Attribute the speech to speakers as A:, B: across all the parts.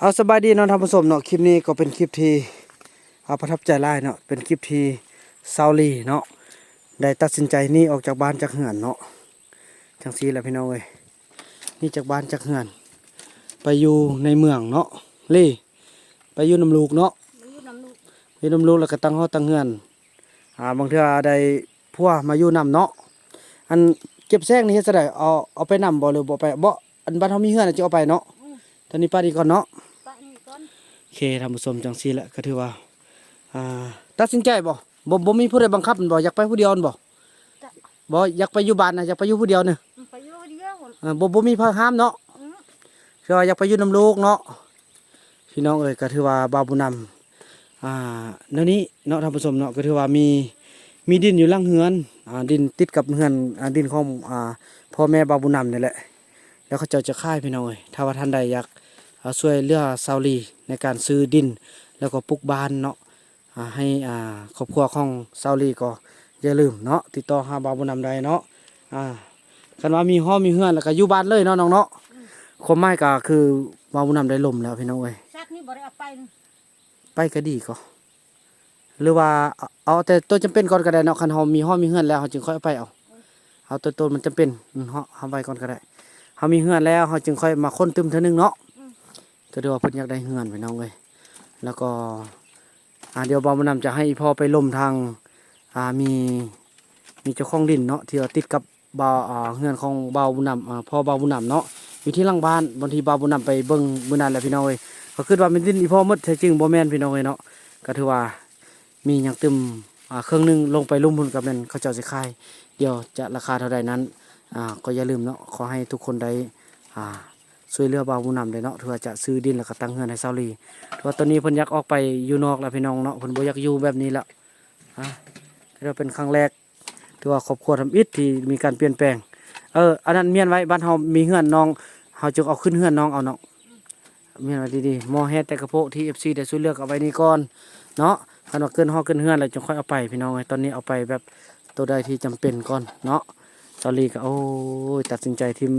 A: เอาสบายดีเนาะท่านผู้ชมเนาะคลิปนี้ก็เป็นคลิปที่เอาประทับใจหลายเนาะเป็นคลิปที่เซาลีเนาะได้ตัดสินใจหนี่ออกจากบ้านจากเหือนเนาะจังซี่แหละพี่น้องเอ้ยหนี่จากบ้านจากเหือน ไปอยู่ในเมืองเนาะเล่ไปอยู่น้ำลูกเนาะ
B: มาอยู่น้ำลูก
A: ไปอยู่น้ำลูกแล้วก็ตั้งเฮาตั้งเหือนอ่าบางเทื่อได้พัวมาอยู่นำเนาะอันเก็บแซงนี่เฮ็ดจั่งใดเอาเอาไปนำบ่หรือบ่ไปบ่อันบ้านเฮามีเหือนน่ะจะเอาไปเนาะตอนนี้ป้าดีก่อนเนาะ
B: ปะนี่ก่อน
A: โอ เคท่านผู้ชมจังซี่แหละก็ถือว่าอ่าตัดสินใจบ่บ่บ่มีผู้ใดบังคับมันบ่อยากไปผู้เดียวนั่นบ่
B: จะ
A: บ่อยากไปอยู่บ้านนะอยากไปอยู่ผู้เดียวเนี่ย
B: ไปอยู่เดียว
A: อ่าบ่บ่มีพาห้ามเนาะ
B: อืม
A: คือว่าอยากไปอยู่นํลูกเนาะพี่น้องเอ้ยก็ถือว่าบาวบุญนำอ่าแนวนี้เนาะท่านผู้ชมเนาะก็ถือว่ามีมีดินอยู่หลังเฮือนอ่าดินติดกับเฮือนอ่าดินของอ่าพ่อแม่บาวบุญนำนี่แหละแล้วเขาเจ้าจะค่ายพี่น้องเอ้ยถ้าว่าท่านใดอยากอ่า ช่วยเหลือซาวลีในการซื้อดิน แล้วก็ปลูกบ้านเนาะอ่าให้อ่าครอบครัวของซาวลีก็อย่าลืมเนาะติดต่อหาบาวบุญนำได้เนาะอ่าคันว่ามีห้องมีเฮือนแล้วก็อยู่บ้านเลยเนาะน้องเนาะความหมายก็คือบาวบุญนำได้ลมแล้วพี่น้องเอ้ย
B: ซักนี่บ่ได้เอาไปนี่
A: ไปก็ดีก็หรือว่าเอาเอาแต่ตัวจำเป็นก่อนก็ได้เนาะคันเฮามีห้องมีเฮือนแล้วเฮาจึงค่อยเอาไปเอาเอาตัวตัวมันจำเป็นอืมเฮาเฮาไว้ก่อนก็ได้เฮามีเฮือนแล้วเฮาจึงค่อยมาค้นตึมเท่านึงเนาะ ก็เดี๋ยวว่าเพิ่นอยากได้เฮือนพี่น้องเอ้ยแล้วก็อ่าเดี๋ยวบ่าวบุญนำจะให้พ่อไปล่มทางอ่ามีมีเจ้าของดินเนาะที่ว่าติดกับบ่าอ่าเฮือนของบ่าวบุญนำอ่าพ่อบ่าวบุญนำเนาะอยู่ที่หลังบ้านบางทีบ่าวบุญนำไปเบิ่งมื้อนั้นแหละพี่น้องเอ้ยก็คือว่าเป็นดินอีพ่อมดแท้จริงบ่แม่นพี่น้องเอ้ยเนาะก็ถือว่ามีหยังตึมอ่าเครื่องหนึงลงไปลุ่มพุ่นกับแม่นเขาเจ้าสิขายเดี๋ยวจะราคาเท่าใดนั้นอ่าก็อย่าลืมเนาะขอให้ทุกคนได้อ่า ช่วยเหลือบ่าวผู้นำได้เนาะถือว่าจะซื้อดินแล้วก็ตั้งเฮือนให้เซาลีถือว่าตอนนี้เพิ่นอยากออกไปอยู่นอกแล้วพี่น้องเนาะเพิ่นบ่อยากอยู่แบบนี้แล้วฮะถือว่าเป็นครั้งแรกถือว่าครอบครัวทำอิฐที่มีการเปลี่ยนแปลง เอออันนั้นเมียนไว้บ้านเฮามีเฮือนน้องเฮาจึงเอาขึ้นเฮือนน้องเอาเนาะเมียนไว่าดีๆมอแฮดแต่กระโปะที่เอฟซีได้ช่วยเลือกเอาไว้นี่ก่อนเนาะคันว่าเกินห้อเกินเฮือนแล้วจึงค่อยเอาไปพี่น้องเอ้ตอนนี้เอาไปแบบตัวใดที่จำเป็นก่อนเนาะซอรี่ก็โอ้ยตัดสินใจทิม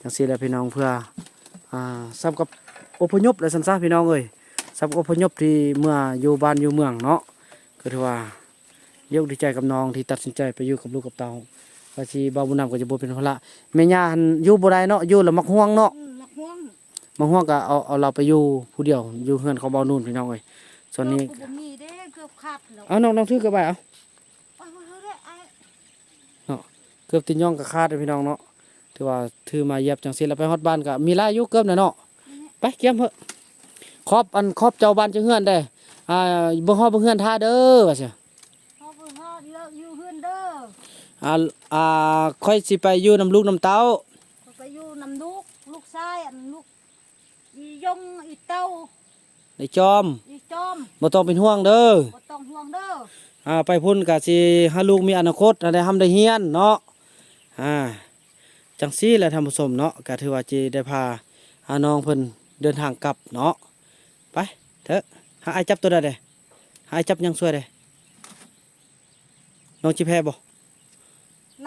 A: จังซี่แหละพี่น้องเพื่ออ่าซ้ำกับอพยพและสันซาพี่น้องเอ้ยซ้ำกับอพยพที่เมื่ออยู่บ้านอยู่เมืองเนาะก็ถือว่าเยกดีใจกับน้องที่ตัดสินใจไปอยู่กับลูกกับเตาก็สิบ่าวบุญนำก็จะบ่เป็นภาระแม่ย่าหั่นอยู่บ่ได้เนาะอยู่แล้วมักห่วงเนาะ
B: อืมมักม่วง
A: บางห้องก็เอาเอาเราไปอยู่ผู้เดียวอยู่เฮือนเขาเบานู่นพี่น้องเอ้ยส่วนนี้
B: เกือบบ่มีเด้เกือบขาดแล้ว
A: เอาน้องน้องถือกระบะเอา
B: เอามาเถอะเด้ไอ้
A: เกือบติดย่องกับคาดเลยพี่น้องเนาะ ถือว่าถือมาเหยียบจังซี่แล้วไปฮอดบ้านก็มีลายอยู่เกือบน่ะเนาะไปเกี่ยมเถอะครอบอันครอบเจ้าบ้านจังเฮือนได้อ่าบ่ฮอดบ่เฮือนท่าเด้อว่าซั่น
B: พอเพิ่นฮอดเลิกอยู่เฮือนเด้อ
A: อ่าอ่าค่อยสิไปอยู่นํลูกนํเต้า
B: เขาไปอยู่นำลูกลูกชายอันลูกอียงอีเต้า
A: ได้จอม
B: อีจอม
A: บ่ต้องเป็นห่วงเด้อ
B: บ่ต้องห่วงเด้อ
A: อ่าไปพุ่นก็สิให้ลูกมีอนาคตได้ทำได้เฮียนเนาะอ่า จังซี่แหละท่านผู้ชมเนาะก็ถือว่าจิได้พาหาน้องเพิ่นเดินทางกลับเนาะไปเถอะหาไอ้ายจับตัวได้เด้หาไอ้ายจับยังช่วยได้น้องจิแพ้บ่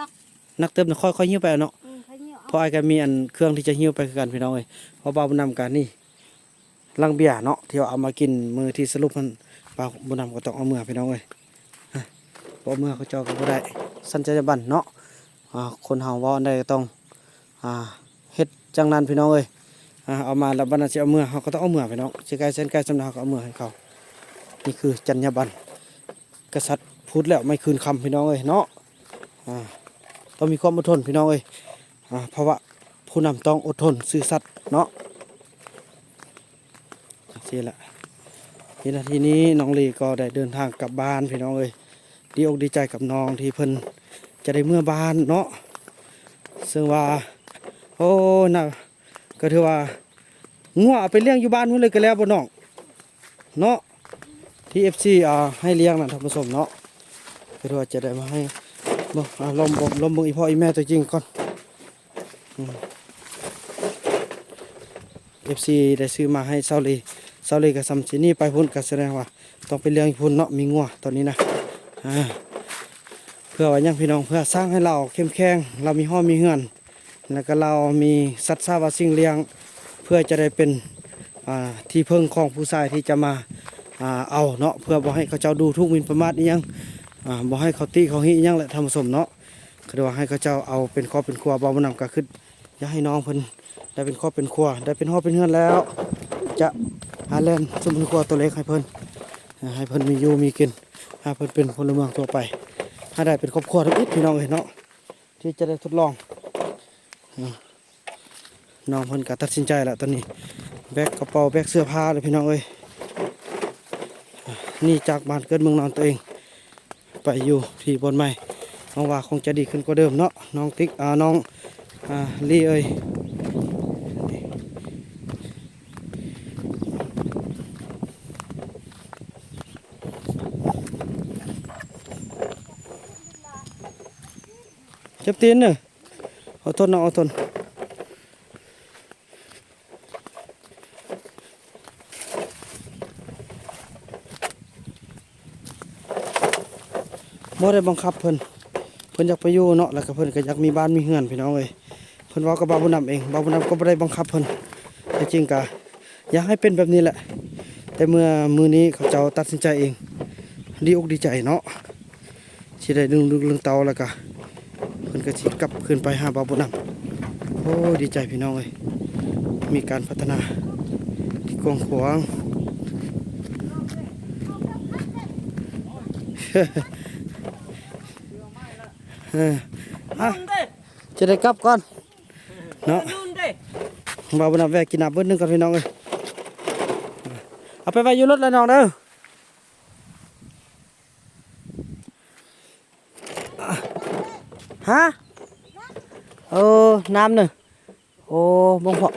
B: นัก
A: นักเติมน่ะค่อยๆหิ้วไปเอาเนาะ
B: อืมใครเนี่ย
A: เพราะไอ้ายก็มีอันเครื่องที่จะหิ้วไปคือกันพี่น้องเอ้ยเพราะบ่าวบุญนำกันนี่ลังเบียร์เนาะที่ว่าเอามากินมือที่สรุปมันบ่าวบุญนำก็ต้องเอามือพี่น้องเอ้ยฮะบ่เอามือเขาเจอก็บ่ได้สัญจรบันเนาะอ่าคนเฮาเว้าอันใดก็ต้อง อ่าเฮ็ดจังนั้นพี่น้องเอ้ยอ่าเอามาแล้วบัดนั้นสิเอาเมื่อเขาก็ต้องเอาเมื่อพี่น้องสิไกลเส้นไกลสำนักเขาก็เอาเมื่อให้เขานี่คือจรรยาบรรณกษัตริย์พูดแล้วไม่คืนคำพี่น้องเอ้ยเนาะอ่าต้องมีความอดทนพี่น้องเอ้ยอ่าเพราะว่าผู้นำต้องอดทนซื่อสัตย์เนาะสิละทีนาทีนี้น้องลีก็ได้เดินทางกลับบ้านพี่น้องเอ้ยดีอกดีใจกับน้องที่เพิ่นจะได้เมื่อบ้านเนาะซึ่งว่า โอ้น่ะก็ถือว่างัวเอาไปเลี้ยงอยู่บ้านพุ่นเลยก็แล้วบ่น้องเนาะที่ FC อ่าให้เลี้ยงน่ะท่านผู้ชมเนาะก็ถือว่าจะได้มาให้บ่อาลมบ่ลมบ่งอีพ่ออีแม่ตัวจริงก่อนเอฟซีได้ซื้อมาให้เซาลีเซาลีกับซัมซินี่ไปพุ่นก็แสดงว่าต้องไปเลี้ยงพุ่นเนาะมีงัวตอนนี้นะอ่าเพื่อว่ายังพี่น้องเพื่อสร้างให้เราเข้มแข็งเรามีห้อมีเฮือน แล้วก็เรามีสัตว์ซาวาสิ่งเลี้ยง เพื่อจะได้เป็นที่เพิ่งของผู้ชายที่จะมาเอาเนาะเพื่อบ่ให้เขาเจ้าดูทุกมินประมาทอีหยังอ่าบ่ให้เขาตีเขาหิอีหยังแหละท่านผู้ชมเนาะก็เรียกว่าให้เขาเจ้าเอาเป็นครอบเป็นครัวบ่บ่นำก็คืออยากให้น้องเพิ่นได้เป็นครอบเป็นครัวได้เป็นฮอเป็นเฮือนแล้ว จะหาแลนซุมเป็นครัวตัวเล็กให้เพิ่นให้เพิ่นมีอยู่มีกินให้เพิ่นเป็นพลเมืองทั่วไปให้ได้เป็นครอบครัวทั้งอิดพี่น้องเอ้ยเนาะที่จะได้ทดลอง น้องเพิ่นก็ตัดสินใจแล้วตอนนี้ แบกกระเป๋าแบกเสื้อผ้าเลยพี่น้องเอ้ยนี่จากบ้านเกิดเมืองนอนตัวเอง ไปอยู่ที่บนใหม่น้องว่าคงจะดีขึ้นกว่าเดิมเนาะน้องติ๊กอ่าน้องอ่าลี่เอ้ยเจ็บตีนเนอะ อาทนน้องเอาทนบ่ได้บังคับเพิ่นเพิ่นอยากไปอยู่เนาะแล้วก็เพิ่นก็อยากมีบ้านมีเฮือนพี่น้องเอ้ยเพิ่นว้ากับบ่าวบุญนำเองบ่าวบุญนำก็บ่ได้บังคับเพิ่นแต่จริงก็อยากให้เป็นแบบนี้แหละ แต่เมื่อมือนี้เขาเจ้าตัดสินใจเอง ดีอกดีใจเนาะสิได้ดึงดึงเรื่องเตาแล้วก็ พิ่นก็สิกลับคืนไปหาบ่าวบุญนำโอ้ยดีใจพี่น้องเอ้ยมีการพัฒนาที่กว้างขวางเอออะ
C: Nun det!
A: จะได้กลับก่อนเนาะ
C: Nun det!
A: บ่าวบุญนำแวะกินน้ำเบิ้ลนึงก่อนพี่น้องเอ้ยเอาไปไว้อยู่รถแล้วน้องเด้ออะฮะเออ น้ำหนึ่งโอ้บงเพาะ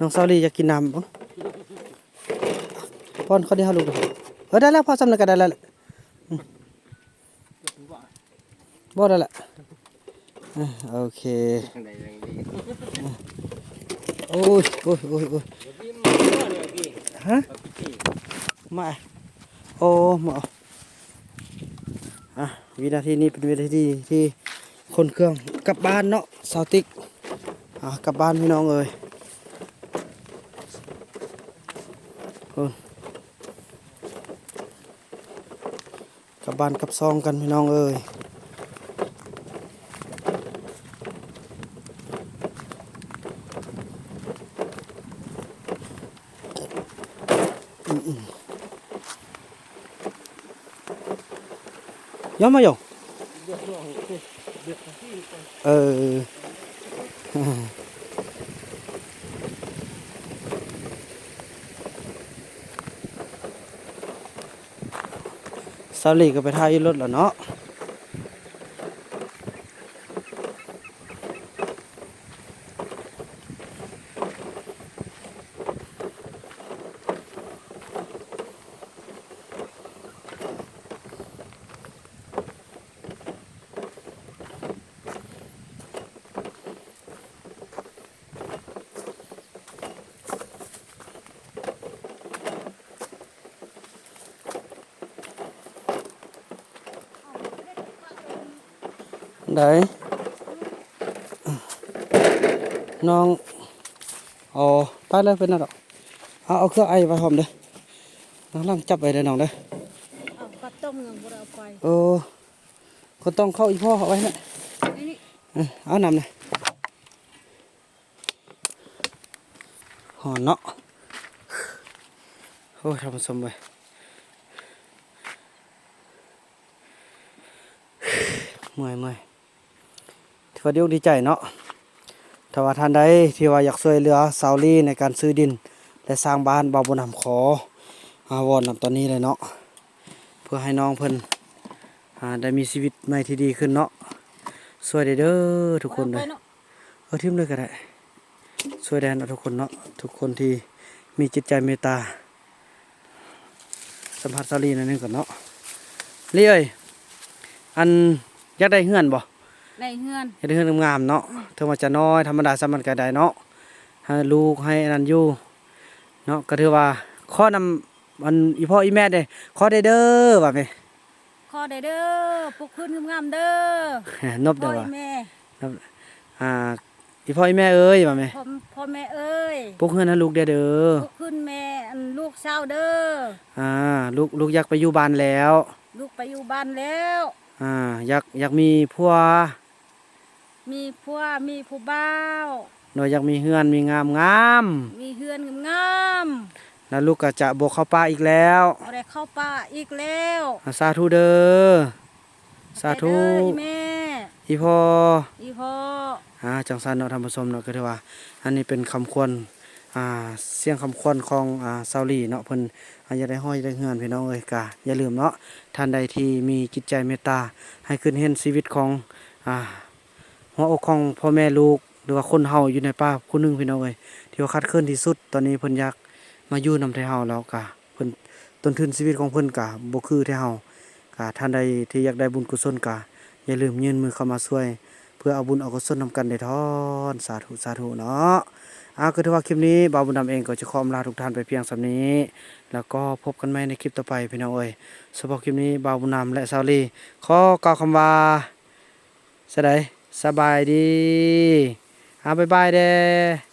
A: น้องซาลีจะกินน้ำบ่ป้อนเขาได้ฮาลูกเออได้แล้วพอสำนึกก็ได้แล้วบ่ได้ละอะโอเคโอ้ยโอ้ยโอ้ยโอ้ยฮะมาโอ้มาอะวินาทีนี้เป็นวินาทีที่ คนเครื่องกลับบ้านเนาะสาวติ๊กอะกลับบ้านพี่น้องเอ้ยกลับบ้านกลับซองกันพี่น้องเอ้ยย้อนมาอยู่ เออซาลีก็ไปท่ายรถแล้วเนาะ ได้น้องอ๋อไปเลยเป็นนะดอกเอาเอาเครื่องไอไปหอมเด้อน้องลังจับไปเด้อน้องเด้อ
B: เอากระต้มยังบ่ได้เอาไป
A: เออก็ต้องเข้าอีพ่อเอาไว้นะเออเอานำเลยหอนเนาะโอ้ยทำสมไปเมื่อยเมื่อย ถือว่าดีอกดีใจเนาะถ้าว่าท่านใดที่ว่าอยากช่วยเหลือสาวลีในการซื้อดิน และสร้างบ้านบ่าวบุญนำขออาวอนนำตอนนี้เลยเนาะเพื่อให้น้องเพิ่นอ่าได้มีชีวิตใหม่ที่ดีขึ้นเนาะสวยเด้อเด้อทุกคนเลย
B: อาไปาะ
A: เออทิมเลยก็ได้สวยแดนเอาทุกคนเนาะทุกคนที่มีจิตใจเมตตาสัมผัสสาลีนั่นนึงก่อนเนาะเลี่ยยอันอยากได้เฮือนบ่
B: ในเฮือน
A: อยากได้เฮือนงามๆเนาะถึงว่าจะน้อยธรรมดาสามันก็ได้เนาะให้ลูกให้อันนั้นอยู่เนาะก็ถือว่าข้อนำมันอีพ่ออีแม่เด้ข้อได้เด้อว่าแม่
B: ขอได้เด้อปลุกขึ้นงามๆเด้อน
A: บ
B: พ่
A: เด้
B: อ
A: อว่า
B: แม่
A: อ่าอีอีพ่ออีแม่เอ้ยว่าแม่
B: พ่อพ่อแม่เอ้ย
A: ปลุกเฮือนให้ลูกเด้อเด้อ
B: ลูกขึ้นแม่อันลูกเศร้าเด้อ
A: อ่าลูกลูกอยากไปอยู่บ้านแล้ว
B: ลูกไปอยู่บ้านแล้ว
A: อ่าอยากอยากมีผัว
B: มีผัวมีผู้บ่าว
A: หน่อยอยากมีเฮือนมีงามงาม
B: มีเฮือนงาม
A: ๆแล้วลูกก็จะบกเข้าป่าอีกแล้ว
B: ๆเอาได้เข้าป่าอีกแล้ว
A: อ่าสาธุเด้อสาธุ
B: ไปเด้ออีแม่
A: อีพ่อ
B: อีพ่อ
A: อ่าจังสันเนาะท่านผู้ชมเนาะก็ถือว่า อันนี้เป็นคำควรอ่าเสียงคำควรของอ่าซาลีเนาะเพิ่นอาอยากได้ห้อยได้เฮือนพี่น้องเอ้ยกะอย่าลืมเนาะท่านใดที่มีจิตใจเมตตาให้ขึ้นเห็นชีวิตของอ่า หัวอกของพ่อแม่ลูกหรือว่าคนเฮาอยู่ในป่าผู้หนึงพี่น้องเอ้ยที่ว่าคัดเคลื่อนที่สุดตอนนี้เพิ่นอยากมาอยู่นำไทเฮาแล้วกะเพิ่นต้นทุนชีวิตของเพิ่นกะบ่คือไทเฮากะท่านใดที่อยากได้บุญกุศลกะอย่าลืมยื่นมือเข้ามาช่วย เพื่อเอาบุญเอากุศลนำกันได้ทอนสาธุสาธุเนาะเอาก็ถือว่าคลิปนี้บ่าวบุญนำเองก็จะขออำลาทุกท่านไปเพียงสำนี้ แล้วก็พบกันใหม่ในคลิปต่อไปพี่น้องเอ้ยสำหรับคลิปนี้บ่าวบุญนำและสาลีขอกล่าวคำว่าสดาย สบายดีเอาบายบายเด้